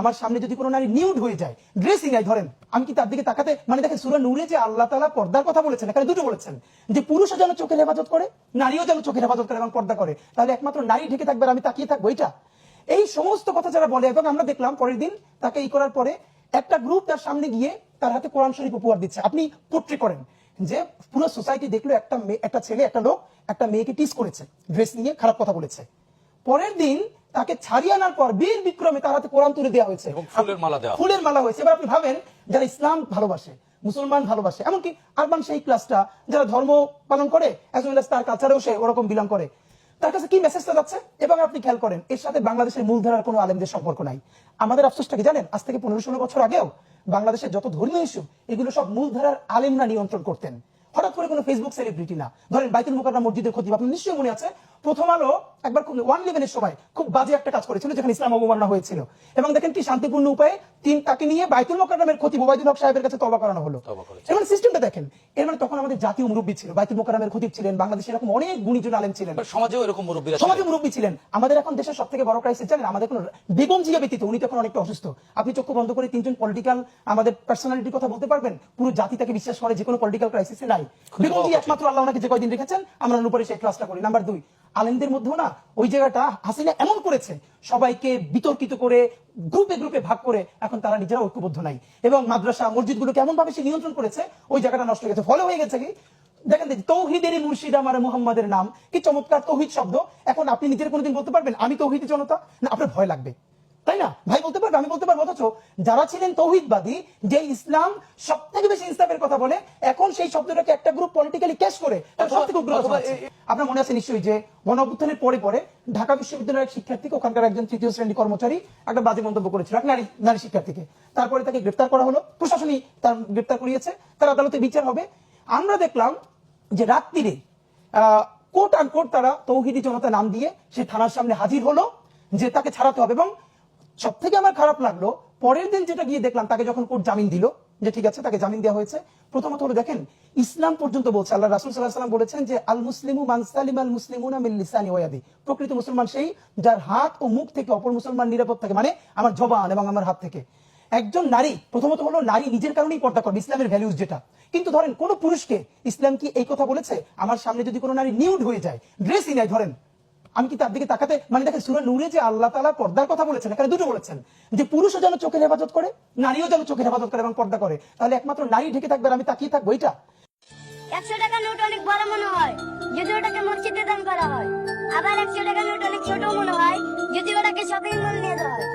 আমার সামনে যদি কোনো নারী নিউড হয়ে যায় ড্রেসিং আই ধরেন, আমি কি তার দিকে তাকাতে মানে দেখেন, সুরা নূরে যে আল্লাহ তালা পর্দার কথা বলেছেন, এখানে দুটো বলেছেন, যে পুরুষও যেন চোখের হেফাজত করে, নারীও যেন চোখের হেফাজত করে এবং পর্দা করে। তাহলে একমাত্র নারী ঢেকে থাকবে আমি তাকিয়ে থাকব এটা এই সমস্ত কথা যারা বলে, এবং আমরা দেখলাম পরের দিন তাকে ই করার পরে, একটা গ্রুপ তার সামনে গিয়ে তার হাতে কোরআন শরীফ উপহার দিচ্ছে। আপনি পোট্রি করেন, যে পুরো সোসাইটি দেখল একটা একটা ছেলে, একটা লোক, একটা মেয়েকে টিস করেছে ড্রেস নিয়ে খারাপ কথা বলেছে। পরের দিন তাকে ছাড়িয়ে আনার পর বীর বিক্রমে তার হাতে কোরআন তুলে দেওয়া হয়েছে। ফুলের মালা দেওয়া ফুলের মালা হয়েছে। এবার আপনি ভাবেন যারা ইসলাম ভালোবাসে মুসলমান ভালোবাসে এমনকি আরবান সেই ক্লাসটা যারা ধর্ম পালন করে অ্যাজ ওয়েল তার কালচারেও সে ওরকম বিলং করে। তার কাছে কি মেসেজটা যাচ্ছে? এবং আপনি খেয়াল করেন এর সাথে বাংলাদেশের মূলধারার কোনো আলেমদের সম্পর্ক নাই। আমাদের আফসোসটা কি জানেন? আজ থেকে পনেরো ষোলো বছর আগেও বাংলাদেশের যত ধর্মীয় ইস্যু এগুলো সব মূলধারার আলেমরা নিয়ন্ত্রণ করতেন। হঠাৎ করে কোনো ফেসবুক সেলিব্রিটি না। ধরেন বাইতুল মোকাররম মসজিদের খতিব আপনার নিশ্চয়ই মনে আছে প্রথম আলো একবার খুব ওয়ান ইলেভেনের সময় খুব বাজে একটা কাজ করেছিল যেখানে ইসলাম অবমাননা হয়েছিল। এবং দেখেন কি শান্তিপূর্ণ উপায়ে তিন তাকে নিয়ে বাইতুল মোকাররমের খতিব ওবায়দুল হক সাহেবের কাছে তবা করানো হলো। মানে সিস্টেমটা দেখেন এর মানে তখন আমাদের জাতীয় মুরব্বী ছিল বাইতুল মোকাররমের খতিব ছিলেন বাংলাদেশে এরকম অনেক গুণীজন আলেম ছিলেন। সমাজেও এরকম মুরব্বীরা ছিলেন। সমাজে মুরব্বী ছিলেন। আমাদের এখন দেশের সব থেকে বড় ক্রাইসিস জানেন আমাদের কোনো বেগম জিয়া ব্যতীত উনি তো এখন অনেকটা অসুস্থ। আপনি চক্ষু বন্ধ করে তিনজন পলিটিক্যাল আমাদের পার্সোনালিটির কথা বলতে পারবেন পুরো জাতি তাকে বিশ্বাস করে যে কোনো পলিটিক্যাল ক্রাইসিসে নাই। বেগম জি একমাত্র আল্লাহ ওনাকে যে কয়দিন রেখেছেন আমরা উপরে সেই ক্লাসটা করি। নাম্বার দুই আলেমদের মধ্যেও না ওই জায়গাটা হাসিনা এমন করেছে, সবাইকে বিতর্কিত করে, গ্রুপে গ্রুপে ভাগ করে এখন তারা নিজেরা ঐক্যবদ্ধ নাই। এবং মাদ্রাসা, মসজিদগুলোকে এমন ভাবে সে নিয়ন্ত্রণ করেছে, ওই জায়গাটা নষ্ট হয়ে গেছে, ফলে হয়ে গেছে কি? দেখেন দেখি তৌহিদেরই মুর্শিদ আমার মোহাম্মদের নাম, কি চমৎকার তৌহিদ শব্দ। এখন আপনি নিজের কোনোদিন বলতে পারবেন, আমি তৌহিদি জনতা? না, আপনার ভয় লাগবে। তাই না? ভাই বলতে পারবে? আমি বলতে পারব। অথচ যারা ছিলেন তৌহিদবাদী যে ইসলাম সব থেকে বেশি ইনসাফের কথা বলে এখন সেই শব্দটাকে একটা গ্রুপ পলিটিক্যালি ক্যাশ করে সব থেকে উগ্র আপনার মনে আছে নিশ্চয়ই যে গণ অভ্যুত্থানের পরে পরে ঢাকা বিশ্ববিদ্যালয়ের এক শিক্ষার্থীকে ওখানকার একজন তৃতীয় শ্রেণি কর্মচারী একটা বাজে মন্তব্য করেছিল এক নারী নারী শিক্ষার্থীকে। তারপরে তাকে গ্রেফতার করা হলো। প্রশাসনই তার গ্রেফতার করিয়েছে। তার আদালতে বিচার হবে। আমরা দেখলাম যে রাত্রিরে কোর্ট আন কোর্ট তারা তৌহিদি জনতা নাম দিয়ে সে থানার সামনে হাজির হলো যে তাকে ছাড়াতে হবে এবং সব থেকে আমার খারাপ লাগল, পরের দিন যেটা গিয়ে দেখলাম, তাকে যখন কোর্ট জামিন দিল, যে ঠিক আছে, তাকে জামিন দেওয়া হয়েছে, প্রথমত হলো দেখেন, ইসলাম পর্যন্ত বলছে, আল্লাহ রাসুল সাল্লাহ সাল্লাম বলেছেন যে আল মুসলিমু মানসালিম আল মুসলিমুনা মিল লিসানি ওয়াদি। প্রকৃত মুসলমান সেই যার হাত ও মুখ থেকে অপর মুসলমান নিরাপদ থাকে মানে আমার জবান এবং আমার হাত থেকে। একজন নারী, প্রথমত হলো নারী নিজের কারণেই পর্দা করবে, ইসলামের ভ্যালুজ যেটা। কিন্তু ধরেন, কোন পুরুষকে ইসলাম কি এই কথা বলেছে? আমার সামনে যদি কোনো নারী নিউড হয়ে যায় ড্রেসই নেয় ধরেন আমি কি তার দিকে তাকাতে মানে দেখেন সুরা নূরে যে আল্লাহ তালা পর্দার কথা বলেছেন, এখানে দুটো বলেছেন, যে পুরুষও যেন চোখের হেফাজত করে, নারীও যেন চোখের হেফাজত করে এবং পর্দা করে। তাহলে একমাত্র নারী ঢেকে থাকবে আমি তাকিয়ে থাকব এটা একশো টাকা নোট অনেক বড় মনে হয়, যদি ওটাকে মসজিদে দান করা হয়। আবার একশো টাকা নোট অনেক ছোট মনে হয়, যদি ওটাকে শপিং মল নিয়ে দেওয়া হয়।